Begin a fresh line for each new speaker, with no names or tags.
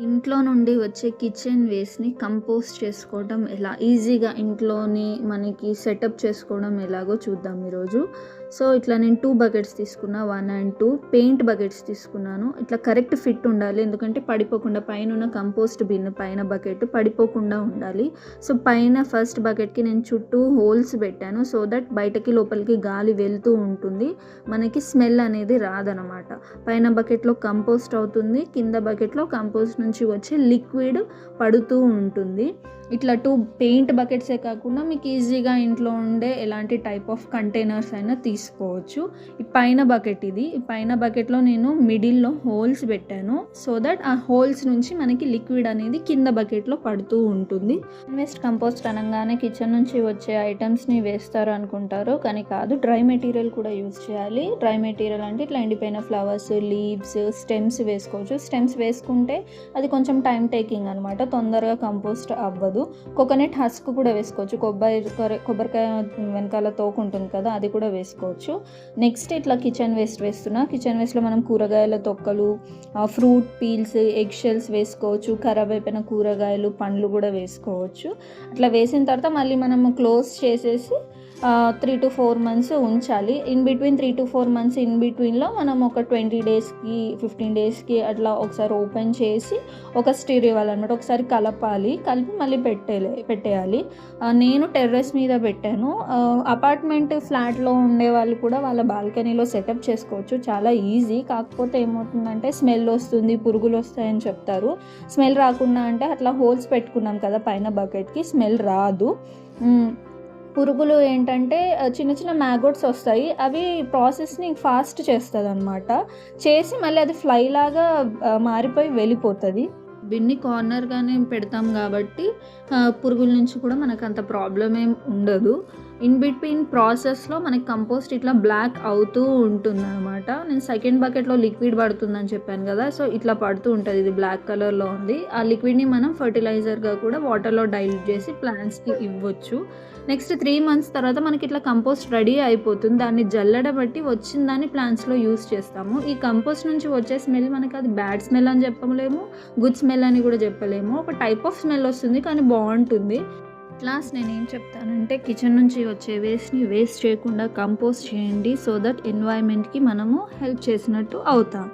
ఇంట్లో నుండి వచ్చే కిచెన్ వేస్ట్‌ని కంపోస్ట్ చేసుకోవడం ఎలా? ఈజీగా ఇంట్లోని మనకి సెటప్ చేసుకోవడం ఎలాగో చూద్దాం ఈరోజు. సో, ఇట్లా నేను టూ బకెట్స్ తీసుకున్నా. One and two paint buckets తీసుకున్నాను. ఇట్లా కరెక్ట్ ఫిట్ ఉండాలి. ఎందుకంటే పడిపోకుండా పైనున్న కంపోస్ట్ బిన్ పైన బకెట్ పడిపోకుండా ఉండాలి. సో, పైన ఫస్ట్ బకెట్‌కి నేను చుట్టూ హోల్స్ పెట్టాను. సో దట్ బయటకి లోపలికి గాలి వెళ్తూ ఉంటుంది. మనకి స్మెల్ అనేది రాదనమాట. పైన బకెట్‌లో కంపోస్ట్ అవుతుంది. కింద బకెట్‌లో కంపోస్ట్ నుంచి వచ్చే లిక్విడ్ పడుతూ ఉంటుంది. ఇట్లా టూ పెయింట్ బకెట్సే కాకుండా మీకు ఈజీగా ఇంట్లో ఉండే ఎలాంటి టైప్ ఆఫ్ కంటైనర్స్ అయినా తీసుకోవచ్చు. ఈ పైన బకెట్ ఇది. ఈ పైన బకెట్‌లో నేను మిడిల్‌లో హోల్స్ పెట్టాను. సో దట్ ఆ హోల్స్ నుంచి మనకి లిక్విడ్ అనేది కింద బకెట్‌లో పడుతూ ఉంటుంది. వేస్ట్ కంపోస్ట్ అనగానే కిచెన్ నుంచి వచ్చే ఐటమ్స్ని వేస్తారు అనుకుంటారు. కానీ కాదు. డ్రై మెటీరియల్ కూడా యూజ్ చేయాలి. డ్రై మెటీరియల్ అంటే ఇట్లా ఎండిపోయిన ఫ్లవర్స్, లీవ్స్, స్టెమ్స్ వేసుకోవచ్చు. స్టెమ్స్ వేసుకుంటే అది కొంచెం టైం టేకింగ్ అనమాట. తొందరగా కంపోస్ట్ అవ్వదు. కోకోనట్ హస్క్ కూడా వేసుకోవచ్చు. కొబ్బరి కొబ్బరికాయ వెనకాల తోక ఉంటుంది కదా! అది కూడా వేసుకోవచ్చు. నెక్స్ట్ ఇట్లా కిచెన్ వేస్ట్ వేస్తున్నా. కిచెన్ వేస్ట్‌లో మనం కూరగాయల తొక్కలు, ఫ్రూట్ పీల్స్, ఎగ్ షెల్స్ వేసుకోవచ్చు. ఖరాబ్ అయిపోయిన కూరగాయలు, పండ్లు కూడా వేసుకోవచ్చు. అట్లా వేసిన తర్వాత మళ్ళీ మనం క్లోజ్ చేసేసి త్రీ టు ఫోర్ మంత్స్ ఉంచాలి. ఇన్ బిట్వీన్ 3-4 మంత్స్ ఇన్ బిట్వీన్‌లో మనం ఒక 20 డేస్‌కి, 15 డేస్‌కి అట్లా ఒకసారి ఓపెన్ చేసి ఒక స్టీర్ ఇవ్వాలన్నమాట. ఒకసారి కలపాలి. కలిపి మళ్ళీ పెట్టేలే పెట్టేయాలి. నేను టెర్రస్ మీద పెట్టాను. అపార్ట్మెంట్ ఫ్లాట్‌లో ఉండే వాళ్ళు కూడా వాళ్ళ బాల్కనీలో సెటప్ చేసుకోవచ్చు. చాలా ఈజీ. కాకపోతే ఏమవుతుందంటే స్మెల్ వస్తుంది, పురుగులు వస్తాయని చెప్తారు. స్మెల్ రాకుండా అంటే అట్లా హోల్స్ పెట్టుకున్నాం కదా! పైన బకెట్‌కి స్మెల్ రాదు. పురుగులు ఏంటంటే చిన్న చిన్న మ్యాగోట్స్ వస్తాయి. అవి ప్రాసెస్‌ని ఫాస్ట్ చేస్తుంది అనమాట చేసి మళ్ళీ అది ఫ్లై లాగా మారిపోయి వెళ్ళిపోతుంది బిన్ని కార్నర్‌గానే పెడతాం కాబట్టి పురుగుల నుంచి కూడా మనకు అంత ప్రాబ్లమ్ ఏం ఉండదు. ఇన్ బిట్వీన్ ప్రాసెస్‌లో మనకి కంపోస్ట్ ఇట్లా బ్లాక్ అవుతూ ఉంటుంది అనమాట నేను సెకండ్ బకెట్‌లో లిక్విడ్ పడుతుందని చెప్పాను కదా! సో, ఇట్లా పడుతూ ఉంటుంది ఇది బ్లాక్ కలర్‌లో ఉంది. ఆ లిక్విడ్‌ని మనం ఫెర్టిలైజర్‌గా కూడా వాటర్‌లో డైల్యూట్ చేసి ప్లాంట్స్‌కి ఇవ్వచ్చు. నెక్స్ట్ త్రీ మంత్స్ తర్వాత మనకి ఇట్లా కంపోస్ట్ రెడీ అయిపోతుంది. దాన్ని జల్లెడబట్టి వచ్చిన దాన్ని ప్లాంట్స్‌లో యూస్ చేస్తాము. ఈ కంపోస్ట్ నుంచి వచ్చే స్మెల్ మనకి అది బ్యాడ్ స్మెల్ అని చెప్పలేము. గుడ్ స్మెల్ అని కూడా చెప్పలేము. ఒక టైప్ ఆఫ్ స్మెల్ వస్తుంది. కానీ బాగుంటుంది క్లాస్ లాస్ట్ నేనేం చెప్తానంటే కిచెన్ నుంచి వచ్చే వేస్ట్‌ని వేస్ట్ చేయకుండా కంపోస్ట్ చేయండి. సో దట్ ఎన్వైర్న్‌మెంట్‌కి మనము హెల్ప్ చేసినట్టు అవుతాం.